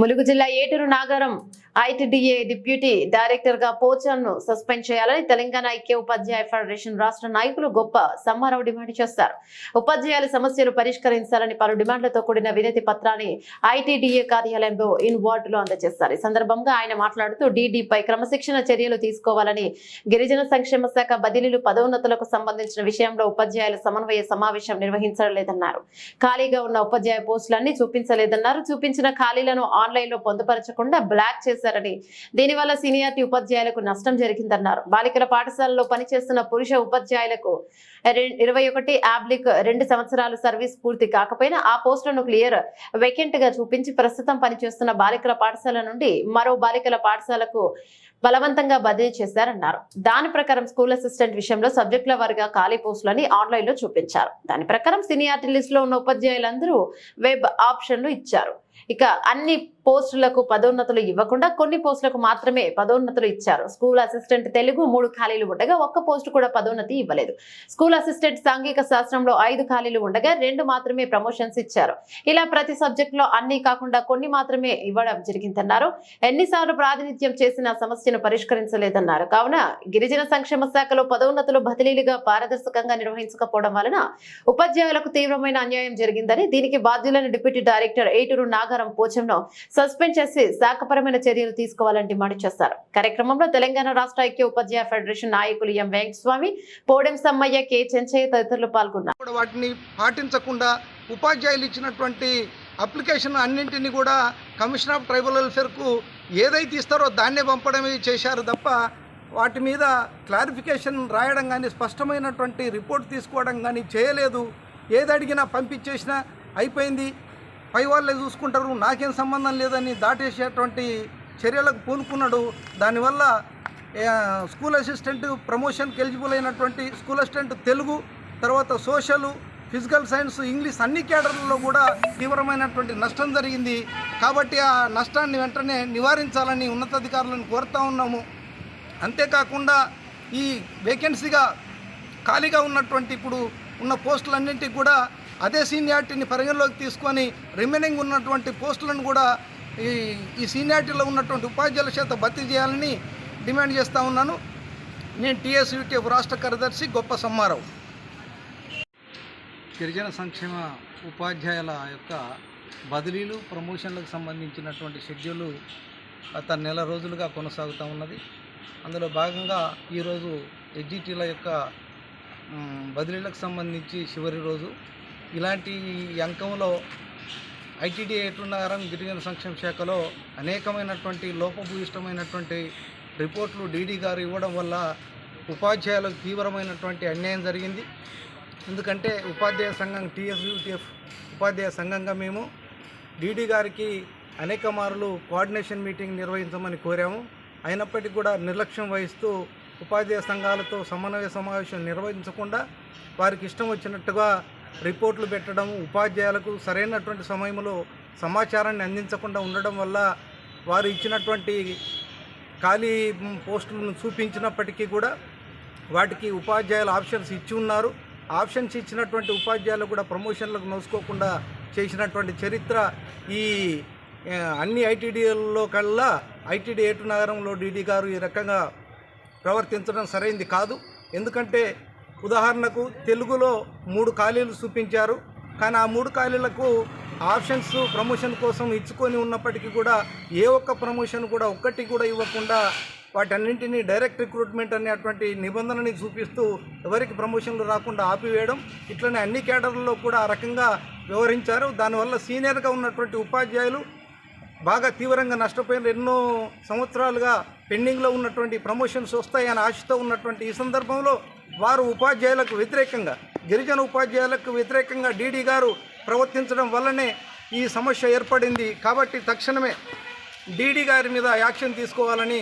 ములుగు జిల్లా Eturu Nagaram ITDA deputy డైరెక్టర్గా పోచాను suspend చేయాలని తెలంగాణ ఐక్య ఉపాధ్యాయ ఫెడరేషన్ రాష్ట్ర నాయకులు గొప్ప సమ్మారావు డిమాండ్ చేస్తారు. ఉపాధ్యాయుల సమస్యలు పరిష్కరించాలని పలు డిమాండ్లతో కూడిన వినతి పత్రాన్ని ఐటీడీఏ కార్యాలయంలో ఇన్ వార్డులో అందజేస్తారు. ఈ సందర్భంగా ఆయన మాట్లాడుతూ డీడీపై క్రమశిక్షణ చర్యలు తీసుకోవాలని గిరిజన సంక్షేమ శాఖ బదిలీలు పదోన్నతులకు సంబంధించిన విషయంలో ఉపాధ్యాయుల సమన్వయ సమావేశం నిర్వహించడం లేదన్నారు ఖాళీగా ఉన్న ఉపాధ్యాయ పోస్టులన్నీ చూపించలేదన్నారు. చూపించిన ఖాళీలను ఆన్లైన్లో పొందుపరచకుండా బ్లాక్ చేశారని. దీనివల్ల సీనియారిటీ ఉపాధ్యాయులకు నష్టం జరిగిందన్నారు. బాలికల పాఠశాలలో పనిచేస్తున్న పురుష ఉపాధ్యాయులకు ఇరవై ఒకటి ఆబ్లిక్ రెండు సంవత్సరాలు సర్వీస్ పూర్తి కాకపోయినా ఆ పోస్టులను క్లియర్ వేకెంట్గా చూపించి ప్రస్తుతం పనిచేస్తున్న బాలికల పాఠశాల నుండి మరో బాలికల పాఠశాలకు బలవంతంగా బదిలీ చేశారన్నారు. దాని ప్రకారం స్కూల్ అసిస్టెంట్ విషయంలో సబ్జెక్టుల వారిగా ఖాళీ పోస్టులని ఆన్లైన్లో చూపించారు. దాని ప్రకారం సీనియారిటీ లిస్ట్లో ఉన్న ఉపాధ్యాయులందరూ వెబ్ ఆప్షన్లు ఇచ్చారు. ఇక అన్ని పోస్టులకు పదోన్నతులు ఇవ్వకుండా కొన్ని పోస్టులకు మాత్రమే పదోన్నతులు ఇచ్చారు. స్కూల్ అసిస్టెంట్ తెలుగు మూడు ఖాళీలు ఉండగా ఒక్క పోస్టు కూడా పదోన్నతి ఇవ్వలేదు. స్కూల్ అసిస్టెంట్ సాంఘిక శాస్త్రంలో ఐదు ఖాళీలు ఉండగా రెండు మాత్రమే ప్రమోషన్స్ ఇచ్చారు. ఇలా ప్రతి సబ్జెక్ట్లో అన్ని కాకుండా కొన్ని మాత్రమే ఇవ్వడం జరిగిందన్నారు. ఎన్నిసార్లు ప్రాతినిధ్యం చేసిన సమస్యను పరిష్కరించలేదన్నారు. కావున గిరిజన సంక్షేమ శాఖలో పదోన్నతులు బదిలీలుగా పారదర్శకంగా నిర్వహించకపోవడం వలన ఉపాధ్యాయులకు తీవ్రమైన అన్యాయం జరిగిందని దీనికి బాధ్యులైన డిప్యూటీ డైరెక్టర్ ఏటూరు నాగారం పోచంను సస్పెండ్ చేసి శాఖపరమైన చర్యలు తీసుకోవాలని డిమాండ్ చేశారు కార్యక్రమంలో తెలంగాణ రాష్ట్ర ఐక్య ఉపాధ్యాయ ఫెడరేషన్ నాయకులు ఎం వెంకటస్వామి పోడెం సమ్మయ్య కె చెంచయ్య తదితరులు పాల్గొన్నారు. వాటిని పాటించకుండా ఉపాధ్యాయులు ఇచ్చినటువంటి అప్లికేషన్ అన్నింటినీ కూడా కమిషన్ ఆఫ్ ట్రైబల్ వెల్ఫేర్కు ఏదైతే ఇస్తారో దాన్నే పంపడమే చేశారు తప్ప వాటి మీద క్లారిఫికేషన్ రాయడం కానీ స్పష్టమైనటువంటి రిపోర్ట్ తీసుకోవడం కానీ చేయలేదు. ఏది అడిగినా పంపించేసినా అయిపోయింది. పై వాళ్ళే చూసుకుంటారు. నాకేం సంబంధం లేదని దాటేసేటువంటి చర్యలకు పూనుకున్నాడు. దానివల్ల స్కూల్ అసిస్టెంట్ ప్రమోషన్కి ఎలిజిబుల్ అయినటువంటి స్కూల్ అసిస్టెంట్ తెలుగు తర్వాత సోషల్ ఫిజికల్ సైన్స్ ఇంగ్లీష్ అన్ని కేడర్లలో కూడా తీవ్రమైనటువంటి నష్టం జరిగింది. కాబట్టి ఆ నష్టాన్ని వెంటనే నివారించాలని ఉన్నతాధికారులను కోరుతా ఉన్నాము. అంతేకాకుండా ఈ వేకెన్సీగా ఖాళీగా ఉన్నటువంటి ఇప్పుడు ఉన్న పోస్టులన్నింటికి కూడా అదే సీనియారిటీని పరిగణలోకి తీసుకొని రిమైనింగ్ ఉన్నటువంటి పోస్టులను కూడా ఈ ఈ సీనియారిటీలో ఉన్నటువంటి ఉపాధ్యాయుల చేత భర్తీ చేయాలని డిమాండ్ చేస్తూ ఉన్నాను. నేను టీఎస్యూటీఎఫ్ రాష్ట్ర కార్యదర్శి గొప్ప సమ్మారావు. గిరిజన సంక్షేమ ఉపాధ్యాయుల యొక్క బదిలీలు ప్రమోషన్లకు సంబంధించినటువంటి షెడ్యూలు గత నెల రోజులుగా కొనసాగుతూ ఉన్నది. అందులో భాగంగా ఈరోజు ఎడ్జిటీల యొక్క బదిలీలకు సంబంధించి చివరి రోజు. ఇలాంటి అంకంలో ఐటీడీ ఎటున్నారం గిరిజన సంక్షేమ శాఖలో అనేకమైనటువంటి లోపభూయిష్టమైనటువంటి రిపోర్ట్లు డీడీ గారు ఇవ్వడం వల్ల ఉపాధ్యాయులకు తీవ్రమైనటువంటి అన్యాయం జరిగింది. ఎందుకంటే ఉపాధ్యాయ సంఘం టీఎస్యూటీఎఫ్ ఉపాధ్యాయ సంఘంగా మేము డీడీ గారికి అనేక మార్లు కోఆర్డినేషన్ మీటింగ్ నిర్వహించమని కోరాము. అయినప్పటికీ కూడా నిర్లక్ష్యం వహిస్తూ ఉపాధ్యాయ సంఘాలతో సమన్వయ సమావేశం నిర్వహించకుండా వారికి ఇష్టం వచ్చినట్టుగా రిపోర్ట్లు పెట్టడం ఉపాధ్యాయులకు సరైనటువంటి సమయంలో సమాచారాన్ని అందించకుండా ఉండడం వల్ల వారు ఇచ్చినటువంటి ఖాళీ పోస్టులను చూపించినప్పటికీ కూడా వాటికి ఉపాధ్యాయులు ఆప్షన్స్ ఇచ్చి ఉన్నారు. ఆప్షన్స్ ఇచ్చినటువంటి ఉపాధ్యాయులు కూడా ప్రమోషన్లకు నోసుకోకుండా చేసినటువంటి చరిత్ర ఈ అన్ని ఐటీడీలలో కల్లా ఐటీడీ ఏటు నగరంలో డీడీ గారు ఈ రకంగా ప్రవర్తించడం సరైంది కాదు. ఎందుకంటే ఉదాహరణకు తెలుగులో మూడు ఖాళీలు చూపించారు కానీ ఆ మూడు ఖాళీలకు ఆప్షన్స్ ప్రమోషన్ కోసం ఇచ్చుకొని ఉన్నప్పటికీ కూడా ఏ ఒక్క ప్రమోషన్ కూడా ఒక్కటి కూడా ఇవ్వకుండా వాటన్నింటినీ డైరెక్ట్ రిక్రూట్మెంట్ అనేటువంటి నిబంధనని చూపిస్తూ ఎవరికి ప్రమోషన్లు రాకుండా ఆపివేయడం ఇట్లనే అన్ని కేడర్లలో కూడా ఆ రకంగా వ్యవహరించారు. దానివల్ల సీనియర్గా ఉన్నటువంటి ఉపాధ్యాయులు బాగా తీవ్రంగా నష్టపోయిన ఎన్నో సంవత్సరాలుగా పెండింగ్లో ఉన్నటువంటి ప్రమోషన్స్ వస్తాయని ఆశతో ఉన్నటువంటి ఈ సందర్భంలో వారు ఉపాధ్యాయులకు వ్యతిరేకంగా గిరిజన ఉపాధ్యాయులకు వ్యతిరేకంగా డీడీ గారు ప్రవర్తించడం వల్లనే ఈ సమస్య ఏర్పడింది. కాబట్టి తక్షణమే డీడీ గారి మీద యాక్షన్ తీసుకోవాలని